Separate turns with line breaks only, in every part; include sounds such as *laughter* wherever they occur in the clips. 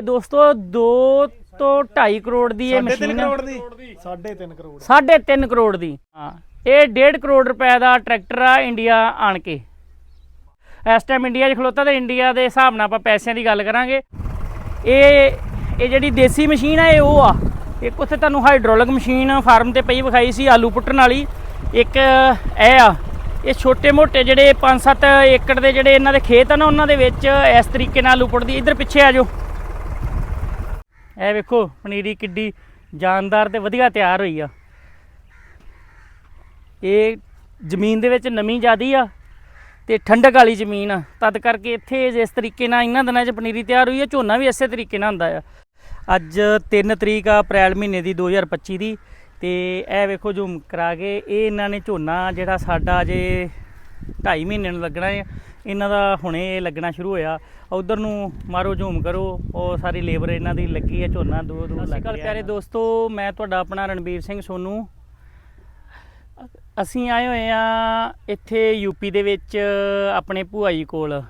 ਇਹ ਦੋਸਤੋ 2 ਤੋਂ 2.5 ਕਰੋੜ ਦੀ ਇਹ ਮਸ਼ੀਨ ਹੈ
ਦੀ? 3.5 ਕਰੋੜ।
3.5 ਕਰੋੜ ਦੀ। ਹਾਂ ਇਹ 1.5 ਕਰੋੜ ਰੁਪਏ ਦਾ ਟਰੈਕਟਰ ਆ ਇੰਡੀਆ ਆਣ ਕੇ। ਇਸ ਟਾਈਮ ਇੰਡੀਆ 'ਚ ਖਲੋਤਾ ਤੇ ਇੰਡੀਆ ਦੇ ਹਿਸਾਬ ਨਾਲ ਆਪਾਂ ਪੈਸਿਆਂ ਦੀ ਗੱਲ ਕਰਾਂਗੇ। ਇਹ ਇਹ ਜਿਹੜੀ ਦੇਸੀ ਮਸ਼ੀਨ ਆ ਇਹ ਉਹ ਆ। ਇੱਕ ਉੱਥੇ ਤੁਹਾਨੂੰ ਹਾਈਡ੍ਰੋਲਿਕ ਮਸ਼ੀਨ ਫਾਰਮ ਤੇ ਪਈ ਵਿਖਾਈ ਸੀ ਆਲੂ ਪੁੱਟਣ ਵਾਲੀ। ਇੱਕ ਇਹ ਆ ਇਹ ਛੋਟੇ ਮੋਟੇ ਜਿਹੜੇ 5-7 ਏਕੜ ਦੇ ਜਿਹੜੇ ਇਹਨਾਂ ਦੇ ਖੇਤ ਆ ਨਾ ਉਹਨਾਂ ਦੇ ਵਿੱਚ ਇਸ ਤਰੀਕੇ ਨਾਲ ਆਲੂ ਪੁੱਟਦੀ। ਇੱਧਰ ਪਿੱਛੇ ਆ ਜਾਓ। ਇਹ ਵੇਖੋ, ਪਨੀਰੀ ਕਿੱਡੀ ਜਾਨਦਾਰ ਤੇ ਵਧੀਆ ਤਿਆਰ ਹੋਈ ਆ। ਇਹ ਜ਼ਮੀਨ ਦੇ ਵਿੱਚ ਨਮੀ ਜ਼ਿਆਦੀ ਆ ਤੇ ਠੰਡਕ ਵਾਲੀ ਜ਼ਮੀਨ ਆ। ਤਦ ਕਰਕੇ ਇੱਥੇ ਜਿਸ ਤਰੀਕੇ ਨਾਲ ਇਹਨਾਂ ਦਿਨਾਂ 'ਚ ਪਨੀਰੀ ਤਿਆਰ ਹੋਈ ਆ, ਝੋਨਾ ਵੀ ਇਸੇ ਤਰੀਕੇ ਨਾਲ ਹੁੰਦਾ ਆ। ਅੱਜ 3 ਤਰੀਕ ਆ, ਅਪ੍ਰੈਲ ਮਹੀਨੇ ਦੀ 2025 ਦੀ ਤੇ ਇਹ ਵੇਖੋ ਜ਼ੂਮ ਕਰਾ ਕੇ ਇਹ ਇਹਨਾਂ ਨੇ ਝੋਨਾ ਜਿਹੜਾ ਸਾਡਾ ਜੇ 2.5 ਮਹੀਨੇ ਨੂੰ ਲੱਗਣਾ ਹੈ ਇਹਨਾਂ ਦਾ ਹੁਣੇ ਲੱਗਣਾ ਸ਼ੁਰੂ ਹੋਇਆ। ਉਧਰ ਨੂੰ ਮਾਰੋ ਝੂਮ ਕਰੋ। ਉਹ ਸਾਰੀ ਲੇਬਰ ਇਹਨਾਂ ਦੀ ਲੱਗੀ ਹੈ ਝੋਨਾ ਦੋ ਦੋ ਲੱਗ ਗਿਆ ਪਿਆਰੇ ਦੋਸਤੋ ਮੈਂ ਤੁਹਾਡਾ ਆਪਣਾ ਰਣਬੀਰ ਸਿੰਘ ਸੋਨੂ। ਅਸੀਂ ਆਏ ਹੋਏ ਆ ਇੱਥੇ ਯੂਪੀ ਦੇ ਵਿੱਚ ਆਪਣੇ ਭੂਆ ਜੀ ਕੋਲ।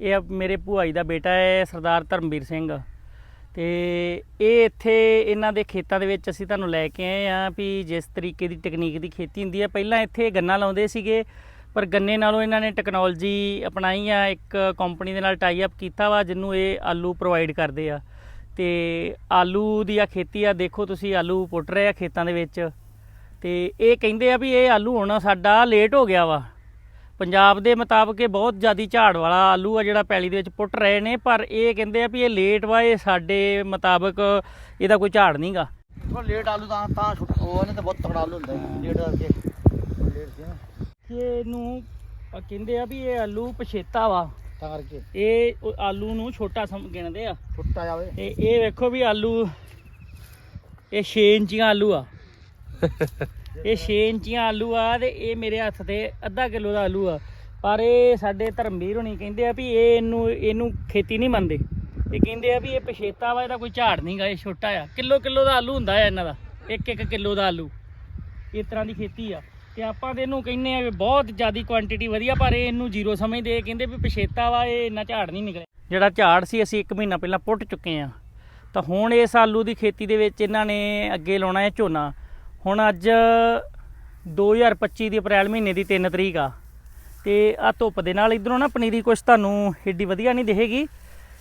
ਇਹ ਮੇਰੇ ਭੂਆ ਜੀ ਦਾ ਬੇਟਾ ਹੈ ਸਰਦਾਰ ਧਰਮਵੀਰ ਸਿੰਘ। ਤੇ ਇਹ ਇੱਥੇ ਇਹਨਾਂ ਦੇ ਖੇਤਾਂ ਦੇ ਵਿੱਚ ਅਸੀਂ ਤੁਹਾਨੂੰ ਲੈ ਕੇ ਆਏ ਆ ਵੀ ਜਿਸ ਤਰੀਕੇ ਦੀ ਟੈਕਨੀਕ ਦੀ ਖੇਤੀ ਹੁੰਦੀ ਹੈ। ਪਹਿਲਾਂ ਇੱਥੇ ਗੰਨਾ ਲਾਉਂਦੇ ਸੀਗੇ ਪਰ ਗੰਨੇ ਨਾਲੋਂ ਇਹਨਾਂ ਨੇ ਟੈਕਨੋਲੋਜੀ ਅਪਣਾਈ ਆ ਇੱਕ ਕੰਪਨੀ ਦੇ ਨਾਲ ਟਾਈ ਅਪ ਕੀਤਾ ਵਾ ਜਿਹਨੂੰ ਇਹ ਆਲੂ ਪ੍ਰੋਵਾਈਡ ਕਰਦੇ ਆ। ਤੇ ਆਲੂ ਦੀ ਆ ਖੇਤੀ ਆ ਦੇਖੋ ਤੁਸੀਂ ਆਲੂ ਪੁੱਟ ਰਹੇ ਆ ਖੇਤਾਂ ਦੇ ਵਿੱਚ। ਤੇ ਇਹ ਕਹਿੰਦੇ ਆ ਵੀ ਇਹ ਆਲੂ ਹੁਣ ਸਾਡਾ ਲੇਟ ਹੋ ਗਿਆ ਵਾ। ਪੰਜਾਬ ਦੇ ਮੁਤਾਬਕ ਇਹ ਬਹੁਤ ਜ਼ਿਆਦੀ ਝਾੜ ਵਾਲਾ ਆਲੂ ਆ ਜਿਹੜਾ ਪੈਲੀ ਦੇ ਵਿੱਚ ਪੁੱਟ ਰਹੇ ਨੇ ਪਰ ਇਹ ਕਹਿੰਦੇ ਆ ਵੀ ਇਹ ਲੇਟ ਵਾ ਇਹ ਸਾਡੇ ਮੁਤਾਬਕ ਇਹਦਾ ਕੋਈ ਝਾੜ ਨਹੀਂਗਾ
ਉਹ ਲੇਟ ਆਲੂ ਤਾਂ ਤਾਂ ਛੁੱਟ ਉਹ ਇਹਨੇ ਤਾਂ ਬਹੁਤ ਤਕੜਾ ਆਲੂ ਹੁੰਦਾ ਹੈ ਲੇਟ ਕਰਕੇ। ਲੇਟ ਸੀ ਨਾ।
ਇਹਨੂੰ ਅ, ਕਹਿੰਦੇ ਆ ਵੀ ਇਹ ਆਲੂ ਪਛੇਤਾ ਵਾ।
ਤਾਂ ਕਰਕੇ।
ਇਹ ਉਹ ਆਲੂ ਨੂੰ ਛੋਟਾ ਸਮ ਗਿਣਦੇ ਆ।
ਛੁੱਟਾ ਜਾਵੇ।
ਤੇ ਇਹ ਵੇਖੋ ਵੀ ਆਲੂ ਇਹ 6 ਇੰਚੀਆਂ ਆਲੂ ਆ। *laughs* ਇਹ 6 ਇੰਚੀਆਂ ਆਲੂ ਆ ਤੇ ਇਹ ਮੇਰੇ ਹੱਥ ਤੇ ਅੱਧਾ ਕਿਲੋ ਦਾ ਆਲੂ ਆ। ਪਰ ਇਹ ਸਾਡੇ ਧਰਮਵੀਰ ਹੋਣੀ ਕਹਿੰਦੇ ਆ ਵੀ ਇਹ ਇਹਨੂੰ ਇਹਨੂੰ ਖੇਤੀ ਨਹੀਂ ਮੰਨਦੇ। ਇਹ ਕਹਿੰਦੇ ਆ ਵੀ ਇਹ ਪਛੇਤਾ ਵਾ ਇਹਦਾ ਕੋਈ ਝਾੜ ਨਹੀਂਗਾ ਇਹ ਛੋਟਾ ਆ। ਕਿਲੋ ਕਿਲੋ ਦਾ ਆਲੂ ਹੁੰਦਾ ਆ ਇਹਨਾਂ ਦਾ। ਇੱਕ ਇੱਕ ਕਿਲੋ ਦਾ ਆਲੂ। ਇਸ ਤਰ੍ਹਾਂ ਦੀ ਖੇਤੀ ਆ। ਤੇ ਆਪਾਂ ਤੇ ਇਹਨੂੰ ਕਹਿੰਦੇ ਆ ਵੀ ਬਹੁਤ ਜ਼ਿਆਦੀ ਕੁਆਂਟੀਟੀ ਵਧੀਆ, ਪਰ ਇਹ ਇਹਨੂੰ ਜ਼ੀਰੋ ਸਮਝਦੇ ਕਹਿੰਦੇ ਵੀ ਪਛੇਤਾ ਵਾ, ਇਹ ਇੰਨਾ ਝਾੜ ਨਹੀਂ ਨਿਕਲਿਆ। ਜਿਹੜਾ ਝਾੜ ਸੀ, ਅਸੀਂ 1 ਮਹੀਨਾ ਪਹਿਲਾਂ ਪੁੱਟ ਚੁੱਕੇ ਆ। ਤਾਂ ਹੁਣ ਇਸ ਆਲੂ ਦੀ ਖੇਤੀ ਦੇ ਵਿੱਚ ਇਹਨਾਂ ਨੇ ਅੱਗੇ ਲਾਉਣਾ ਹੈ ਝੋਨਾ। ਹੁਣ ਅੱਜ 2025 ਦੀ ਅਪ੍ਰੈਲ ਮਹੀਨੇ ਦੀ 3 ਤਰੀਕ ਆ। ਤੇ ਆ ਧੁੱਪ ਦੇ ਨਾਲ ਇਧਰੋਂ ਨਾ ਪਨੀਰੀ ਕੁਛ ਤੁਹਾਨੂੰ ਏਡੀ ਵਧੀਆ ਨਹੀਂ ਦਿਖੇਗੀ।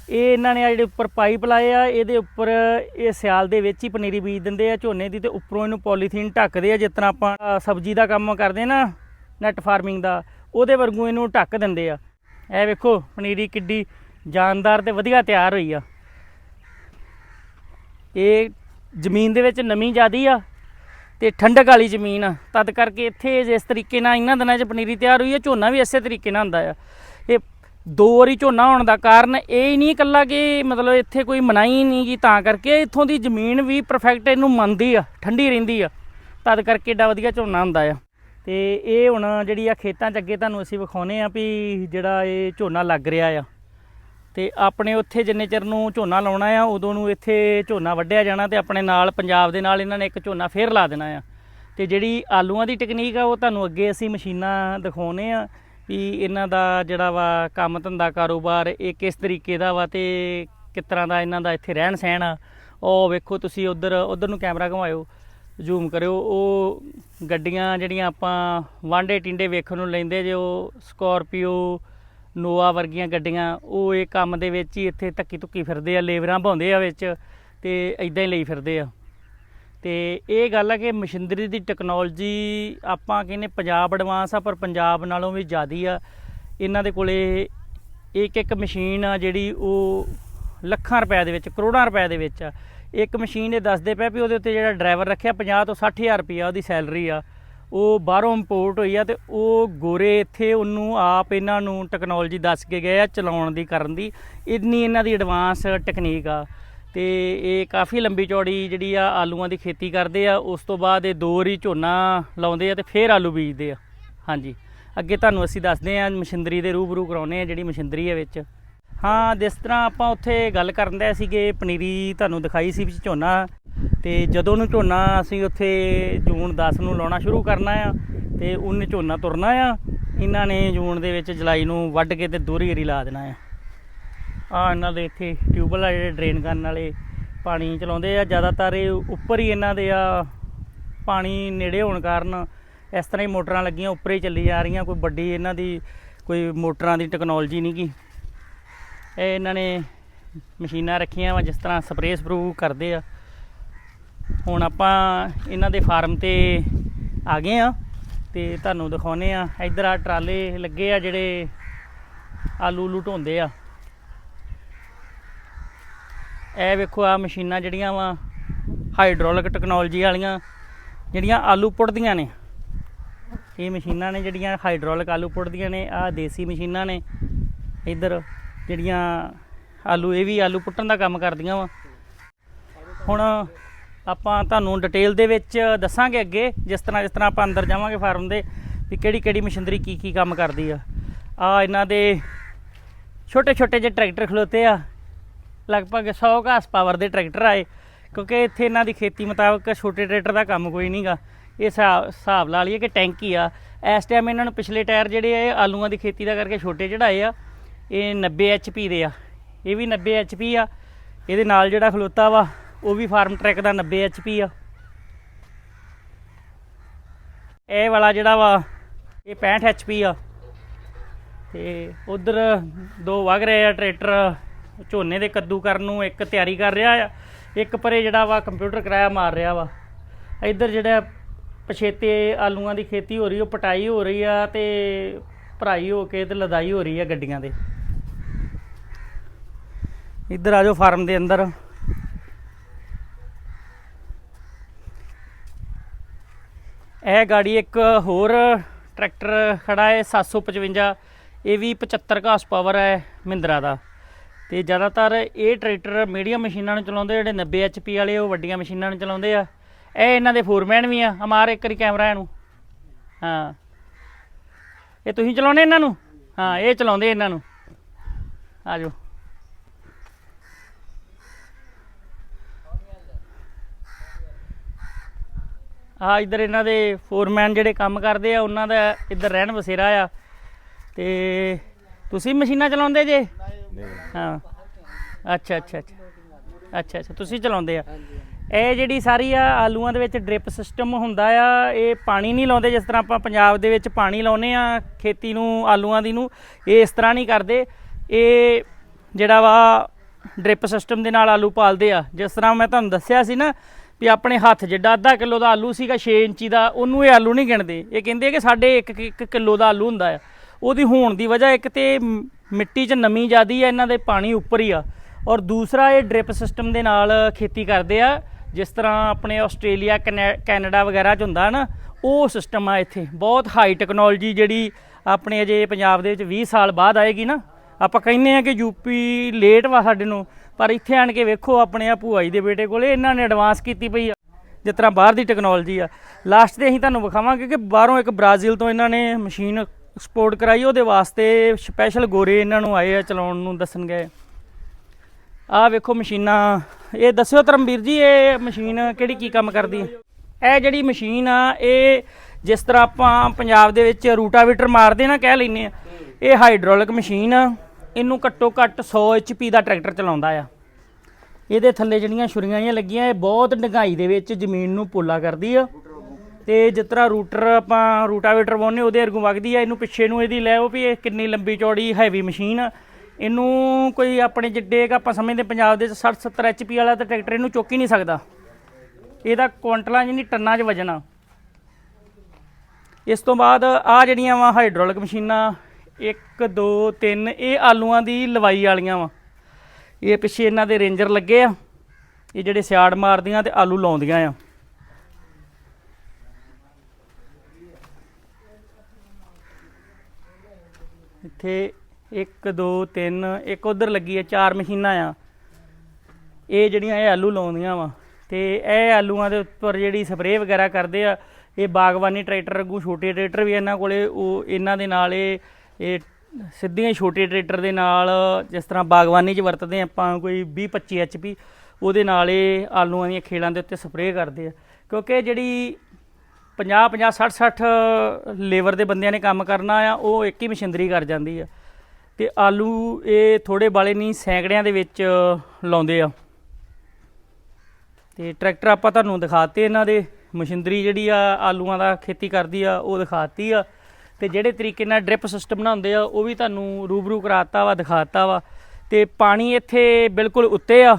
ਇਹ ਇਹਨਾਂ ਨੇ ਆ ਜਿਹੜੇ ਉੱਪਰ ਪਾਈਪ ਲਾਏ ਆ, ਇਹਦੇ ਉੱਪਰ ਇਹ ਸਿਆਲ ਦੇ ਵਿੱਚ ਹੀ ਪਨੀਰੀ ਬੀਜ ਦਿੰਦੇ ਆ, ਝੋਨੇ ਦੀ ਤੇ ਉੱਪਰੋਂ ਇਹਨੂੰ ਪੋਲੀਥੀਨ ਢੱਕਦੇ ਆ, ਜਿਸ ਤਰ੍ਹਾਂ ਆਪਾਂ ਸਬਜ਼ੀ ਦਾ ਕੰਮ ਕਰਦੇ ਨਾ, ਨੈਟ ਫਾਰਮਿੰਗ ਦਾ, ਉਹਦੇ ਵਰਗੂ ਇਹਨੂੰ ਢੱਕ ਦਿੰਦੇ ਆ। ਇਹ ਵੇਖੋ, ਪਨੀਰੀ ਕਿੱਡੀ ਜਾਨਦਾਰ ਤੇ ਵਧੀਆ ਤਿਆਰ ਹੋਈ ਆ। ਇਹ ਜ਼ਮੀਨ ਦੇ ਵਿੱਚ ਨਮੀ ਜ਼ਿਆਦੀ ਆ ਤੇ ਠੰਡਕ ਵਾਲੀ ਜ਼ਮੀਨ ਆ। ਤਦ ਕਰਕੇ ਇੱਥੇ ਜਿਸ ਤਰੀਕੇ ਨਾਲ ਇਹਨਾਂ ਦਿਨਾਂ 'ਚ ਪਨੀਰੀ ਤਿਆਰ ਹੋਈ ਹੈ ਝੋਨਾ ਵੀ ਇਸੇ ਤਰੀਕੇ ਨਾਲ ਹੁੰਦਾ ਆ। ਦੋ ਵਾਰੀ ਝੋਨਾ ਹੋਣ ਦਾ ਕਾਰਨ ਇਹ ਹੀ ਨਹੀਂ ਇਕੱਲਾ ਕਿ ਮਤਲਬ ਇੱਥੇ ਕੋਈ ਮਨਾਈ ਨਹੀਂ ਗਈ ਤਾਂ ਕਰਕੇ ਇੱਥੋਂ ਦੀ ਜ਼ਮੀਨ ਵੀ ਪਰਫੈਕਟ ਇਹਨੂੰ ਮੰਨਦੀ ਆ ਠੰਡੀ ਰਹਿੰਦੀ ਆ। ਤਦ ਕਰਕੇ ਏਡਾ ਵਧੀਆ ਝੋਨਾ ਹੁੰਦਾ ਆ। ਤੇ ਇਹ ਹੁਣ ਜਿਹੜੀ ਆ ਖੇਤਾਂ 'ਚ ਅੱਗੇ ਤੁਹਾਨੂੰ ਅਸੀਂ ਵਿਖਾਉਨੇ ਆ ਵੀ ਜਿਹੜਾ ਇਹ ਝੋਨਾ ਲੱਗ ਰਿਹਾ ਆ। ਤੇ ਆਪਣੇ ਉੱਥੇ ਜਿੰਨੇ ਚਿਰ ਨੂੰ ਝੋਨਾ ਲਾਉਣਾ ਆ, ਉਦੋਂ ਨੂੰ ਇੱਥੇ ਝੋਨਾ ਵੱਢਿਆ ਜਾਣਾ ਤੇ ਆਪਣੇ ਨਾਲ ਪੰਜਾਬ ਦੇ ਨਾਲ ਇਹਨਾਂ ਨੇ ਇੱਕ ਝੋਨਾ ਫੇਰ ਲਾ ਦੇਣਾ ਆ। ਤੇ ਜਿਹੜੀ ਆਲੂਆਂ ਦੀ ਟੈਕਨੀਕ ਆ, ਉਹ ਤੁਹਾਨੂੰ ਅੱਗੇ ਅਸੀਂ ਮਸ਼ੀਨਾਂ ਦਿਖਾਉਨੇ ਆ। ਵੀ ਇਹਨਾਂ ਦਾ ਜਿਹੜਾ ਵਾ ਕੰਮ ਧੰਦਾ ਕਾਰੋਬਾਰ, ਇਹ ਕਿਸ ਤਰੀਕੇ ਦਾ ਵਾ ਤੇ ਕਿਸ ਤਰ੍ਹਾਂ ਦਾ ਇਹਨਾਂ ਦਾ ਇੱਥੇ ਰਹਿਣ ਸਹਿਣ ਆ? ਉਹ ਵੇਖੋ ਤੁਸੀਂ ਉਧਰ ਉਧਰ ਨੂੰ ਕੈਮਰਾ ਘੁਮਾਇਓ, ਜ਼ੂਮ ਕਰਿਓ। ਉਹ ਗੱਡੀਆਂ ਜਿਹੜੀਆਂ ਆਪਾਂ ਵਾਂਡੇ ਟਿੰਡੇ ਵੇਖਣ ਨੂੰ ਲੈਂਦੇ ਜੇ, ਉਹ ਸਕੋਰਪੀਓ ਨੋਵਾ ਵਰਗੀਆਂ ਗੱਡੀਆਂ, ਉਹ ਇਹ ਕੰਮ ਦੇ ਵਿੱਚ ਹੀ ਇੱਥੇ ਧੱਕੀ ਧੁੱਕੀ ਫਿਰਦੇ ਆ ਲੇਬਰਾਂ ਭਾਉਂਦੇ ਆ ਵਿੱਚ ਤੇ ਇਦਾਂ ਹੀ ਲਈ ਫਿਰਦੇ ਆ। ਤੇ ਇਹ ਗੱਲ ਹੈ ਕਿ ਮਸ਼ੀਨਰੀ ਦੀ ਟੈਕਨੋਲੋਜੀ ਆਪਾਂ ਕਹਿੰਦੇ ਪੰਜਾਬ ਐਡਵਾਂਸ ਆ, ਪਰ ਪੰਜਾਬ ਨਾਲੋਂ ਵੀ ਜ਼ਿਆਦੀ ਆ। ਇਹਨਾਂ ਦੇ ਕੋਲੇ ਇੱਕ ਇੱਕ ਮਸ਼ੀਨ ਆ ਜਿਹੜੀ ਉਹ ਲੱਖਾਂ ਰੁਪਏ ਦੇ ਵਿੱਚ, ਕਰੋੜਾਂ ਰੁਪਏ ਦੇ ਵਿੱਚ ਆ। ਇੱਕ ਮਸ਼ੀਨ ਇਹ ਦੱਸਦੇ ਪਏ ਵੀ ਉਹਦੇ ਉੱਤੇ ਜਿਹੜਾ ਡਰਾਈਵਰ ਰੱਖਿਆ 50 ਤੋਂ 60000 ਰੁਪਇਆ ਉਹਦੀ ਸੈਲਰੀ ਆ। ਉਹ ਬਾਹਰੋਂ ਇੰਪੋਰਟ ਹੋਈ ਆ ਤੇ ਉਹ ਗੋਰੇ ਇੱਥੇ ਉਹਨੂੰ ਆਪ ਇਹਨਾਂ ਨੂੰ ਟੈਕਨੋਲੋਜੀ ਦੱਸ ਕੇ ਗਏ ਆ ਚਲਾਉਣ ਦੀ, ਕਰਨ ਦੀ। ਇੰਨੀ ਇਹਨਾਂ ਦੀ ਐਡਵਾਂਸ ਟੈਕਨੀਕ ਆ। ਤੇ ਇਹ ਕਾਫੀ ਲੰਬੀ ਚੌੜੀ ਜਿਹੜੀ ਆ ਆਲੂਆਂ ਦੀ ਖੇਤੀ ਕਰਦੇ ਆ, ਉਸ ਤੋਂ ਬਾਅਦ ਇਹ ਦੋ ਵਾਰੀ ਝੋਨਾ ਲਾਉਂਦੇ ਆ ਤੇ ਫੇਰ ਆਲੂ ਬੀਜਦੇ ਆ। ਹਾਂਜੀ। ਅੱਗੇ ਤੁਹਾਨੂੰ ਅਸੀਂ ਦੱਸਦੇ ਆ, ਮਸ਼ੀਨਰੀ ਦੇ ਰੂਬਰੂ ਕਰਾਉਨੇ ਆ ਜਿਹੜੀ ਮਸ਼ੀਨਰੀ ਹੈ ਵਿੱਚ। ਹਾਂ, ਜਿਸ ਤਰ੍ਹਾਂ ਆਪਾਂ ਉੱਥੇ ਗੱਲ ਕਰਨ ਦੇ ਸੀਗੇ, ਪਨੀਰੀ ਤੁਹਾਨੂੰ ਦਿਖਾਈ ਸੀ ਵਿੱਚ ਝੋਨਾ। ਤੇ ਜਦੋਂ ਨੂੰ ਝੋਨਾ ਅਸੀਂ ਉੱਥੇ ਜੂਨ 10 ਨੂੰ ਲਾਉਣਾ ਸ਼ੁਰੂ ਕਰਨਾ ਆ, ਤੇ ਉਹਨੇ ਝੋਨਾ ਤੁਰਨਾ ਆ। ਇਹਨਾਂ ਨੇ ਜੂਨ ਦੇ ਵਿੱਚ ਜੁਲਾਈ ਨੂੰ ਵੱਢ ਕੇ ਤੇ ਦੋਹਰੀ ਏਰੀ ਲਾ ਦੇਣਾ ਆ। ਆ ਇਹਨਾਂ ਦੇ ਇੱਥੇ ਟਿਊਬਲ ਆ ਜਿਹੜੇ ਡਰੇਨ ਕਰਨ ਵਾਲੇ ਪਾਣੀ ਚਲਾਉਂਦੇ ਆ। ਜ਼ਿਆਦਾਤਰ ਇਹ ਉੱਪਰ ਹੀ ਇਹਨਾਂ ਦੇ ਆ ਪਾਣੀ ਨੇੜੇ ਹੋਣ ਕਾਰਨ ਇਸ ਤਰ੍ਹਾਂ ਹੀ ਮੋਟਰਾਂ ਲੱਗੀਆਂ, ਉੱਪਰ ਹੀ ਚੱਲੀ ਜਾ ਰਹੀਆਂ। ਕੋਈ ਵੱਡੀ ਇਹਨਾਂ ਦੀ, ਕੋਈ ਮੋਟਰਾਂ ਦੀ ਟੈਕਨੋਲੋਜੀ ਨਹੀਂ ਗੀ। ਇਹ ਇਹਨਾਂ ਨੇ ਮਸ਼ੀਨਾਂ ਰੱਖੀਆਂ ਵਾ, ਜਿਸ ਤਰ੍ਹਾਂ ਸਪਰੇਅ ਸਪਰੂ ਕਰਦੇ ਆ। ਹੁਣ ਆਪਾਂ ਇਹਨਾਂ ਦੇ ਫਾਰਮ ਤੇ ਆ ਗਏ ਆ ਤੇ ਤੁਹਾਨੂੰ ਦਿਖਾਉਨੇ ਆ। ਇੱਧਰ ਆ ਟਰਾਲੇ ਲੱਗੇ ਆ ਜਿਹੜੇ ਆਲੂ ਉਲੂ ਢੋਂਦੇ ਆ। ਇਹ ਵੇਖੋ ਆ ਮਸ਼ੀਨਾਂ ਜਿਹੜੀਆਂ ਵਾ ਹਾਈਡ੍ਰੋਲਿਕ ਟੈਕਨੋਲੋਜੀ ਵਾਲੀਆਂ, ਜਿਹੜੀਆਂ ਆਲੂ ਪੁੱਟਦੀਆਂ ਨੇ। ਇਹ ਮਸ਼ੀਨਾਂ ਨੇ ਜਿਹੜੀਆਂ ਹਾਈਡ੍ਰੋਲਿਕ ਆਲੂ ਪੁੱਟਦੀਆਂ ਨੇ ਆ ਦੇਸੀ ਮਸ਼ੀਨਾਂ ਨੇ। ਇੱਧਰ ਜਿਹੜੀਆਂ ਆਲੂ, ਇਹ ਵੀ ਆਲੂ ਪੁੱਟਣ ਦਾ ਕੰਮ ਕਰਦੀਆਂ ਵਾ। ਹੁਣ ਆਪਾਂ ਤੁਹਾਨੂੰ ਡਿਟੇਲ ਦੇ ਵਿੱਚ ਦੱਸਾਂਗੇ ਅੱਗੇ, ਜਿਸ ਤਰ੍ਹਾਂ ਜਿਸ ਤਰ੍ਹਾਂ ਆਪਾਂ ਅੰਦਰ ਜਾਵਾਂਗੇ ਫਾਰਮ ਦੇ, ਵੀ ਕਿਹੜੀ ਕਿਹੜੀ ਮਸ਼ੀਨਰੀ ਕੀ ਕੀ ਕੰਮ ਕਰਦੀ ਆ। ਆ ਇਹਨਾਂ ਦੇ ਛੋਟੇ ਛੋਟੇ ਜਿਹੇ ਟਰੈਕਟਰ ਖਲੋਤੇ ਆ। ਲਗਭਗ 100 ਘਾਸ ਪਾਵਰ ਦੇ ਟਰੈਕਟਰ ਆਏ, ਕਿਉਂਕਿ ਇੱਥੇ ਇਹਨਾਂ ਦੀ ਖੇਤੀ ਮੁਤਾਬਕ ਛੋਟੇ ਟਰੈਕਟਰ ਦਾ ਕੰਮ ਕੋਈ ਨਹੀਂਗਾ ਇਹ ਹਿਸਾਬ ਹਿਸਾਬ ਲਾ ਲਈਏ ਕਿ ਟੈਂਕੀ ਆ। ਇਸ ਟਾਈਮ ਇਹਨਾਂ ਨੂੰ ਪਿਛਲੇ ਟਾਇਰ ਜਿਹੜੇ ਆ ਆਲੂਆਂ ਦੀ ਖੇਤੀ ਦਾ ਕਰਕੇ ਛੋਟੇ ਚੜਾਏ ਆ। ਇਹ 90 HP ਦੇ ਆ। ਇਹ ਵੀ 90 HP ਆ। ਇਹਦੇ ਨਾਲ ਜਿਹੜਾ ਖਲੋਤਾ ਵਾ, ਉਹ ਵੀ ਫਾਰਮ ਟਰੈਕ ਦਾ 90 HP ਆ। ਇਹ ਵਾਲਾ ਜਿਹੜਾ ਵਾ, ਇਹ 65 HP ਆ। ਤੇ ਉਧਰ ਦੋ ਵਗ ਰਹੇ ਆ ਟਰੈਕਟਰ। ਝੋਨੇ ਦੇ ਕੱਦੂ ਕਰਨ ਨੂੰ ਇੱਕ ਤਿਆਰੀ ਕਰ ਰਿਹਾ ਆ। ਇੱਕ ਪਰੇ ਜਿਹੜਾ ਵਾ ਕੰਪਿਊਟਰ ਕਰਾਇਆ ਮਾਰ ਰਿਹਾ ਵਾ। ਇੱਧਰ ਜਿਹੜਾ ਪਛੇਤੇ ਆਲੂਆਂ ਦੀ ਖੇਤੀ ਹੋ ਰਹੀ, ਉਹ ਪਟਾਈ ਹੋ ਰਹੀ ਆ ਤੇ ਭਰਾਈ ਹੋ ਕੇ ਤੇ ਲਦਾਈ ਹੋ ਰਹੀ ਆ ਗੱਡੀਆਂ ਦੇ ਇੱਧਰ ਆ ਜਾਓ ਫਾਰਮ ਦੇ ਅੰਦਰ। ਇਹ ਗਾੜੀ ਇੱਕ ਹੋਰ ਟਰੈਕਟਰ ਖੜਾ ਹੈ 755 ਇਹ ਵੀ 75 ਘਾਸ ਪਾਵਰ ਹੈ ਮਹਿੰਦਰਾ ਦਾ। ਤੇ ਜ਼ਿਆਦਾਤਰ ਇਹ ਟਰੈਕਟਰ ਮੀਡੀਅਮ ਮਸ਼ੀਨਾਂ ਨੂੰ ਚਲਾਉਂਦੇ ਜਿਹੜੇ 90 HP ਵਾਲੇ, ਉਹ ਵੱਡੀਆਂ ਮਸ਼ੀਨਾਂ ਨੂੰ ਚਲਾਉਂਦੇ ਆ। ਇਹ ਇਹਨਾਂ ਦੇ ਫੋਰਮੈਨ ਵੀ ਆ ਹਮਾਰ ਇੱਕ ਵਾਰੀ ਕੈਮਰਾ ਇਹਨੂੰ। ਹਾਂ। ਇਹ ਤੁਸੀਂ ਚਲਾਉਣੇ ਇਹਨਾਂ ਨੂੰ? ਹਾਂ, ਇਹ ਚਲਾਉਂਦੇ ਇਹਨਾਂ ਨੂੰ। ਆ ਜਾਓ। ਆ ਇੱਧਰ ਇਹਨਾਂ ਦੇ ਫੋਰਮੈਨ ਜਿਹੜੇ ਕੰਮ ਕਰਦੇ ਆ, ਉਹਨਾਂ ਦਾ ਇੱਧਰ ਰਹਿਣ ਬਸੇਰਾ ਆ। ਤੇ ਤੁਸੀਂ ਮਸ਼ੀਨਾਂ ਚਲਾਉਂਦੇ ਜੇ? ਹਾਂ। ਅੱਛਾ ਅੱਛਾ ਅੱਛਾ। ਅੱਛਾ ਅੱਛਾ। ਤੁਸੀਂ ਚਲਾਉਂਦੇ ਆ। ਇਹ ਜਿਹੜੀ ਸਾਰੀ ਆ ਆਲੂਆਂ ਦੇ ਵਿੱਚ ਡ੍ਰਿਪ ਸਿਸਟਮ ਹੁੰਦਾ ਆ, ਇਹ ਪਾਣੀ ਨਹੀਂ ਲਾਉਂਦੇ, ਜਿਸ ਤਰ੍ਹਾਂ ਆਪਾਂ ਪੰਜਾਬ ਦੇ ਵਿੱਚ ਪਾਣੀ ਲਾਉਨੇ ਆ ਖੇਤੀ ਨੂੰ, ਆਲੂਆਂ ਦੀ ਨੂੰ, ਇਹ ਇਸ ਤਰ੍ਹਾਂ ਨਹੀਂ ਕਰਦੇ। ਇਹ ਜਿਹੜਾ ਵਾ ਡ੍ਰਿਪ ਸਿਸਟਮ ਦੇ ਨਾਲ ਆਲੂ ਪਾਲਦੇ ਆ। ਜਿਸ ਤਰ੍ਹਾਂ ਮੈਂ ਤੁਹਾਨੂੰ ਦੱਸਿਆ ਸੀ ਨਾ ਵੀ ਆਪਣੇ ਹੱਥ ਜਿੱਡਾ ਅੱਧਾ ਕਿਲੋ ਦਾ ਆਲੂ ਸੀਗਾ 6 ਇੰਚੀ ਦਾ, ਉਹਨੂੰ ਇਹ ਆਲੂ ਨਹੀਂ ਗਿਣਦੇ। ਇਹ ਕਹਿੰਦੇ ਕਿ ਸਾਡੇ 1 1 ਕਿਲੋ ਦਾ ਆਲੂ ਹੁੰਦਾ ਆ। ਉਹਦੀ ਹੋਣ ਦੀ ਵਜ੍ਹਾ ਇੱਕ ਤੇ ਮਿੱਟੀ 'ਚ ਨਮੀ ਜ਼ਿਆਦੀ ਆ, ਇਹਨਾਂ ਦੇ ਪਾਣੀ ਉੱਪਰ ਹੀ ਆ। ਔਰ ਦੂਸਰਾ ਇਹ ਡ੍ਰਿਪ ਸਿਸਟਮ ਦੇ ਨਾਲ ਖੇਤੀ ਕਰਦੇ ਆ, ਜਿਸ ਤਰ੍ਹਾਂ ਆਪਣੇ ਆਸਟ੍ਰੇਲੀਆ, ਕਨੈ- ਕੈਨੇਡਾ ਵਗੈਰਾ 'ਚ ਹੁੰਦਾ ਨਾ, ਉਹ ਸਿਸਟਮ ਆ ਇੱਥੇ। ਬਹੁਤ ਹਾਈ ਟੈਕਨੋਲੋਜੀ ਜਿਹੜੀ ਆਪਣੇ ਅਜੇ ਪੰਜਾਬ ਦੇ ਵਿੱਚ 20 ਸਾਲ ਬਾਅਦ ਆਏਗੀ ਨਾ, ਆਪਾਂ ਕਹਿੰਦੇ ਆ ਕਿ ਯੂਪੀ ਲੇਟ ਵਾ ਸਾਡੇ ਨੂੰ, ਪਰ ਇੱਥੇ ਆਣ ਕੇ ਵੇਖੋ ਆਪਣੇ ਆ ਭੂਆ ਜੀ ਦੇ ਬੇਟੇ ਕੋਲੇ, ਇਹਨਾਂ ਨੇ ਐਡਵਾਂਸ ਕੀਤੀ ਪਈ ਆ, ਜਿਸ ਤਰ੍ਹਾਂ ਬਾਹਰ ਦੀ ਟੈਕਨੋਲੋਜੀ ਆ। ਲਾਸਟ ਤੇ ਅਸੀਂ ਤੁਹਾਨੂੰ ਵਿਖਾਵਾਂਗੇ ਕਿ ਬਾਹਰੋਂ ਇੱਕ ਬ੍ਰਾਜ਼ੀਲ ਤੋਂ ਇਹਨਾਂ ਨੇ ਮਸ਼ੀਨ ਐਕਸਪੋਰਟ ਕਰਾਈ, ਉਹਦੇ ਵਾਸਤੇ ਸਪੈਸ਼ਲ ਗੋਰੇ ਇਹਨਾਂ ਨੂੰ ਆਏ ਆ, ਚਲਾਉਣ ਨੂੰ ਦੱਸਣ ਗਏ। ਆਹ ਵੇਖੋ ਮਸ਼ੀਨਾਂ, ਇਹ ਦੱਸਿਓ ਧਰਮਵੀਰ ਜੀ, ਇਹ ਮਸ਼ੀਨ ਕਿਹੜੀ ਕੀ ਕੰਮ ਕਰਦੀ ਹੈ? ਇਹ ਜਿਹੜੀ ਮਸ਼ੀਨ ਆ, ਇਹ ਜਿਸ ਤਰ੍ਹਾਂ ਆਪਾਂ ਪੰਜਾਬ ਦੇ ਵਿੱਚ ਰੂਟਾਵੀਟਰ ਮਾਰਦੇ ਨਾ, ਕਹਿ ਲੈਨੇ ਆ, ਇਹ ਹਾਈਡ੍ਰੋਲਿਕ ਮਸ਼ੀਨ ਆ, ਇਹਨੂੰ ਘੱਟੋ ਘੱਟ 100 HP ਦਾ ਟਰੈਕਟਰ ਚਲਾਉਂਦਾ ਆ। ਇਹਦੇ ਥੱਲੇ ਜਿਹੜੀਆਂ ਛੁਰੀਆਂ ਜਿਹੀਆਂ ਲੱਗੀਆਂ, ਇਹ ਬਹੁਤ ਡੰਗਾਈ ਦੇ ਵਿੱਚ ਜ਼ਮੀਨ ਨੂੰ ਪੋਲਾ ਕਰਦੀ ਆ। ਤੇ ਜਿਸ ਤਰ੍ਹਾਂ ਰੂਟਰ ਆਪਾਂ ਰੂਟਾਵੇਟਰ ਵਾਉਂਦੇ ਉਹਦੇ ਅਰਗੋਂ ਵਗਦੀ ਆ। ਇਹਨੂੰ ਪਿੱਛੇ ਨੂੰ ਇਹਦੀ ਲੈ ਉਹ ਵੀ ਇਹ ਕਿੰਨੀ ਲੰਬੀ ਚੌੜੀ ਹੈਵੀ ਮਸ਼ੀਨ ਆ। ਇਹਨੂੰ ਕੋਈ ਆਪਣੇ ਜਿੱਡੇ ਕੁ ਆਪਾਂ ਸਮਝਦੇ ਪੰਜਾਬ ਦੇ 60 70 HP ਵਾਲਾ ਤਾਂ ਟਰੈਕਟਰ ਇਹਨੂੰ ਚੁੱਕ ਹੀ ਨਹੀਂ ਸਕਦਾ। ਇਹਦਾ ਕੁਇੰਟਲਾਂ ਜਿੰਨੀ ਟੰਨਾਂ 'ਚ ਵਜਣਾ ਇਸ ਤੋਂ ਬਾਅਦ ਆ ਜਿਹੜੀਆਂ ਵਾ ਹਾਈਡ੍ਰੋਲਿਕ ਮਸ਼ੀਨਾਂ 1 2 3 ਇਹ ਆਲੂਆਂ ਦੀ ਲਵਾਈ ਵਾਲੀਆਂ ਵਾ। ਇਹ ਪਿੱਛੇ ਇਹਨਾਂ ਦੇ ਰੇਂਜਰ ਲੱਗੇ ਆ। ਇਹ ਜਿਹੜੇ ਸਿਆੜ ਮਾਰਦੀਆਂ ਤੇ ਆਲੂ ਲਾਉਂਦੀਆਂ ਆ। ਇੱਥੇ 1 2 3 ਇੱਕ ਉਧਰ ਲੱਗੀ ਹੈ, ਚਾਰ ਮਸ਼ੀਨਾਂ ਆ। ਇਹ ਜਿਹੜੀਆਂ ਇਹ ਆਲੂ ਲਾਉਂਦੀਆਂ ਵਾ। ਤੇ ਇਹ ਆਲੂਆਂ ਦੇ ਉੱਪਰ ਜਿਹੜੀ ਸਪਰੇਅ ਵਗੈਰਾ ਕਰਦੇ ਆ, ਇਹ ਬਾਗਬਾਨੀ ਟਰੈਕਟਰ ਅੱਗੂ ਛੋਟੇ ਟਰੈਕਟਰ ਵੀ ਇਹਨਾਂ ਕੋਲੇ, ਉਹ ਇਹਨਾਂ ਦੇ ਨਾਲ ਇਹ ਇਹ ਸਿੱਧੀਆਂ ਛੋਟੇ ਟਰੈਕਟਰ ਦੇ ਨਾਲ ਜਿਸ ਤਰ੍ਹਾਂ ਬਾਗਬਾਨੀ 'ਚ ਵਰਤਦੇ ਆ ਆਪਾਂ, ਕੋਈ 20 25 ਐਚਪੀ ਉਹਦੇ ਨਾਲ ਇਹ ਆਲੂਆਂ ਦੀਆਂ ਖੇਲਾਂ ਦੇ ਉੱਤੇ ਸਪਰੇਅ ਕਰਦੇ ਆ। ਕਿਉਂਕਿ ਜਿਹੜੀ 50 50 60 60 ਲੇਬਰ ਦੇ ਬੰਦਿਆਂ ਨੇ ਕੰਮ ਕਰਨਾ ਆ, ਉਹ ਇੱਕ ਹੀ ਮਸ਼ੀਨਰੀ ਕਰ ਜਾਂਦੀ ਆ। ਤੇ ਆਲੂ ਇਹ ਥੋੜੇ ਬਾਲੇ ਨਹੀਂ, ਸੈਂਕੜਿਆਂ ਦੇ ਵਿੱਚ ਲਾਉਂਦੇ ਆ। ਤੇ ਟਰੈਕਟਰ ਆਪਾਂ ਤੁਹਾਨੂੰ ਦਿਖਾਤੇ ਇਹਨਾਂ ਦੇ, ਮਸ਼ੀਨਰੀ ਜਿਹੜੀ ਆ, ਆਲੂਆਂ ਦਾ ਖੇਤੀ ਕਰਦੀ ਆ, ਉਹ ਦਿਖਾਤੀ ਆ। ਤੇ ਜਿਹੜੇ ਤਰੀਕੇ ਨਾਲ ਡ੍ਰਿਪ ਸਿਸਟਮ ਬਣਾਉਂਦੇ ਆ, ਉਹ ਵੀ ਤੁਹਾਨੂੰ ਰੂਬਰੂ ਕਰਾਤਾ ਵਾ, ਦਿਖਾਤਾ ਵਾ। ਤੇ ਪਾਣੀ ਇੱਥੇ ਬਿਲਕੁਲ ਉੱਤੇ ਆ।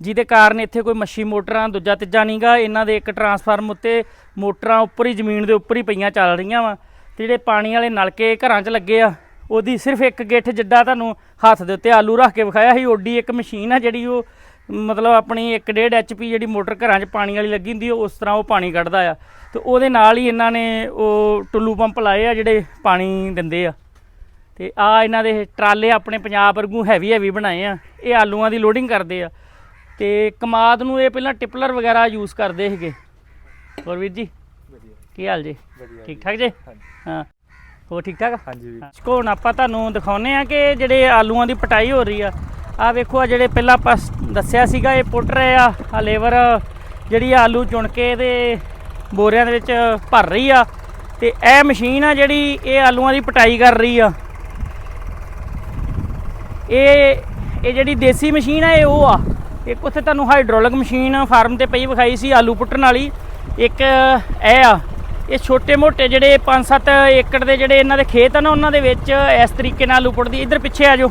ਜਿਹਦੇ ਕਾਰਨ ਇੱਥੇ ਕੋਈ ਮੱਛੀ ਮੋਟਰਾਂ ਦੂਜਾ ਤੀਜਾ ਨਹੀਂਗਾ, ਇਹਨਾਂ ਦੇ ਇੱਕ ਟਰਾਂਸਫਾਰਮ ਉੱਤੇ ਮੋਟਰਾਂ ਉੱਪਰ ਹੀ, ਜ਼ਮੀਨ ਦੇ ਉੱਪਰ ਹੀ ਪਈਆਂ ਚੱਲ ਰਹੀਆਂ ਵਾ। ਤੇ ਜਿਹੜੇ ਪਾਣੀ ਵਾਲੇ ਨਲਕੇ ਘਰਾਂ 'ਚ ਲੱਗੇ ਆ, ਉਹਦੀ ਸਿਰਫ ਇੱਕ ਗਿੱਠ ਜਿੱਡਾ ਤੁਹਾਨੂੰ ਹੱਥ ਦੇ ਉੱਤੇ ਆਲੂ ਰੱਖ ਕੇ ਵਿਖਾਇਆ ਸੀ, ਓਡੀ ਇੱਕ ਮਸ਼ੀਨ ਆ ਜਿਹੜੀ ਉਹ, ਮਤਲਬ ਆਪਣੀ 1.5 ਐਚਪੀ ਜਿਹੜੀ ਮੋਟਰ ਘਰਾਂ 'ਚ ਪਾਣੀ ਵਾਲੀ ਲੱਗੀ ਹੁੰਦੀ ਆ, ਉਸ ਤਰ੍ਹਾਂ ਉਹ ਪਾਣੀ ਕੱਢਦਾ ਆ। ਤੇ ਉਹਦੇ ਨਾਲ ਹੀ ਇਹਨਾਂ ਨੇ ਉਹ ਟੁੱਲੂ ਪੰਪ ਲਾਏ ਆ ਜਿਹੜੇ ਪਾਣੀ ਦਿੰਦੇ ਆ। ਤੇ ਆ ਇਹਨਾਂ ਦੇ ਟਰਾਲੇ ਆਪਣੇ ਪੰਜਾਬ ਵਰਗੂ ਹੈਵੀ ਹੈਵੀ ਬਣਾਏ ਆ, ਇਹ ਆਲੂਆਂ ਦੀ ਲੋਡਿੰਗ ਕਰਦੇ ਆ। ਤੇ ਕਮਾਦ ਨੂੰ ਇਹ ਪਹਿਲਾਂ ਟਿਪਲਰ ਵਗੈਰਾ ਯੂਜ਼ ਕਰਦੇ ਸੀਗੇ। ਹੋਰ ਵੀਰ ਜੀ? ਕੀ ਹਾਲ ਜੀ? ਠੀਕ ਠਾਕ ਜੀ? ਹਾਂ। ਹੋਰ ਠੀਕ ਠਾਕ
ਹਾਂਜੀ ਵੀ
ਸਕੋ ਹੁਣ ਆਪਾਂ ਤੁਹਾਨੂੰ ਦਿਖਾਉਨੇ ਆ ਕਿ ਜਿਹੜੇ ਆਲੂਆਂ ਦੀ ਪਟਾਈ ਹੋ ਰਹੀ ਆ। ਆ ਵੇਖੋ ਆ ਜਿਹੜੇ ਪਹਿਲਾਂ ਆਪਾਂ ਦੱਸਿਆ ਸੀਗਾ ਇਹ ਪੁੱਟ ਰਹੇ ਆ। ਆ ਲੇਬਰ ਜਿਹੜੀ ਆਲੂ ਚੁਣ ਕੇ ਇਹਦੇ ਬੋਰਿਆਂ ਦੇ ਵਿੱਚ ਭਰ ਰਹੀ ਆ। ਤੇ ਇਹ ਮਸ਼ੀਨ ਆ ਜਿਹੜੀ ਇਹ ਆਲੂਆਂ ਦੀ ਪਟਾਈ ਕਰ ਰਹੀ ਆ। ਇਹ ਇਹ ਜਿਹੜੀ ਦੇਸੀ ਮਸ਼ੀਨ ਆ ਇਹ ਉਹ ਆ। ਇੱਕ ਉੱਥੇ ਤੁਹਾਨੂੰ ਹਾਈਡ੍ਰੋਲਿਕ ਮਸ਼ੀਨ ਫਾਰਮ ਤੇ ਪਈ ਵਿਖਾਈ ਸੀ, ਆਲੂ ਪੁੱਟਣ ਵਾਲੀ। ਇੱਕ ਇਹ ਆ, ਇਹ ਛੋਟੇ ਮੋਟੇ ਜਿਹੜੇ 5-7 ਏਕੜ ਦੇ ਜਿਹੜੇ ਇਹਨਾਂ ਦੇ ਖੇਤ ਆ ਨਾ, ਉਹਨਾਂ ਦੇ ਵਿੱਚ ਇਸ ਤਰੀਕੇ ਨਾਲ ਆਲੂ ਪੁੱਟਦੀ। ਇੱਧਰ ਪਿੱਛੇ ਆ ਜਾਓ।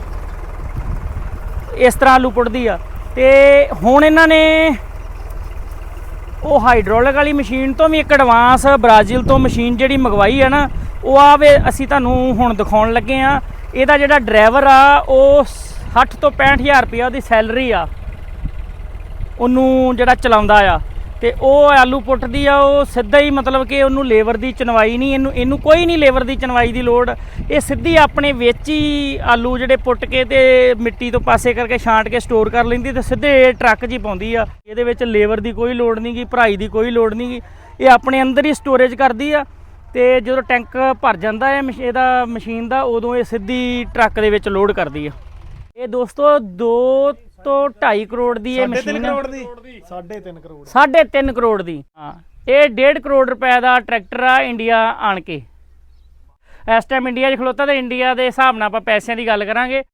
ਇਸ ਤਰ੍ਹਾਂ ਆਲੂ ਪੁੱਟਦੀ ਆ। ਤੇ ਹੁਣ ਇਹਨਾਂ ਨੇ ਉਹ ਹਾਈਡ੍ਰੋਲਿਕ ਵਾਲੀ ਮਸ਼ੀਨ ਤੋਂ ਵੀ ਇੱਕ ਐਡਵਾਂਸ ਬ੍ਰਾਜ਼ੀਲ ਤੋਂ ਮਸ਼ੀਨ ਜਿਹੜੀ ਮੰਗਵਾਈ ਆ ਨਾ, ਉਹ ਆ ਵੇ, ਅਸੀਂ ਤੁਹਾਨੂੰ ਹੁਣ ਦਿਖਾਉਣ ਲੱਗੇ ਆ। ਇਹਦਾ ਜਿਹੜਾ ਡਰਾਈਵਰ ਆ, ਉਹ 60 ਤੋਂ 65000 ਰੁਪਇਆ ਉਹਦੀ ਸੈਲਰੀ ਆ। ਉਹਨੂੰ ਜਿਹੜਾ ਚਲਾਉਂਦਾ ਆ ਤੇ ਉਹ ਆਲੂ ਪੁੱਟਦੀ ਆ, ਉਹ ਸਿੱਧਾ ਹੀ ਮਤਲਬ ਕਿ ਉਹਨੂੰ ਲੇਬਰ ਦੀ ਚਨਵਾਈ ਨਹੀਂ, ਇਹਨੂੰ ਇਹਨੂੰ ਕੋਈ ਨਹੀਂ ਲੇਬਰ ਦੀ ਚਨਵਾਈ ਦੀ ਲੋੜ। ਇਹ ਸਿੱਧੀ ਆਪਣੇ ਵਿੱਚ ਹੀ ਆਲੂ ਜਿਹੜੇ ਪੁੱਟ ਕੇ ਤੇ ਮਿੱਟੀ ਤੋਂ ਪਾਸੇ ਕਰਕੇ ਛਾਂਟ ਕੇ ਸਟੋਰ ਕਰ ਲੈਂਦੀ ਤੇ ਸਿੱਧੇ ਟਰੱਕ 'ਚ ਹੀ ਪਾਉਂਦੀ ਆ। ਇਹਦੇ ਵਿੱਚ ਲੇਬਰ ਦੀ ਕੋਈ ਲੋੜ ਨਹੀਂ ਗੀ, ਭਰਾਈ ਦੀ ਕੋਈ ਲੋੜ ਨਹੀਂ ਗੀ। ਇਹ ਆਪਣੇ ਅੰਦਰ ਹੀ ਸਟੋਰੇਜ ਕਰਦੀ ਆ ਤੇ ਜਦੋਂ ਟੈਂਕ ਭਰ ਜਾਂਦਾ ਹੈ ਮਸ਼- ਇਹਦਾ ਮਸ਼ੀਨ ਦਾ, ਉਦੋਂ ਇਹ ਸਿੱਧੀ ਟਰੱਕ ਦੇ ਵਿੱਚ ਲੋਡ ਕਰਦੀ ਆ। ਇਹ ਦੋਸਤੋ ਦੋ ਤੋਂ 2.5 ਕਰੋੜ ਦੀ ਇਹ ਮਸ਼ੀਨ ਆ।
ਦੀ? 3.5 ਕਰੋੜ।
ਸਾਢੇ ਤਿੰਨ ਕਰੋੜ ਦੀ। ਹਾਂ। ਇਹ 1.5 ਕਰੋੜ ਰੁਪਏ ਦਾ ਟਰੈਕਟਰ ਆ ਇੰਡੀਆ ਆਣ ਕੇ। ਇਸ ਟਾਈਮ ਇੰਡੀਆ 'ਚ ਖਲੋਤਾ ਤੇ ਇੰਡੀਆ ਦੇ ਹਿਸਾਬ ਨਾਲ ਆਪਾਂ ਪੈਸਿਆਂ ਦੀ ਗੱਲ ਕਰਾਂਗੇ।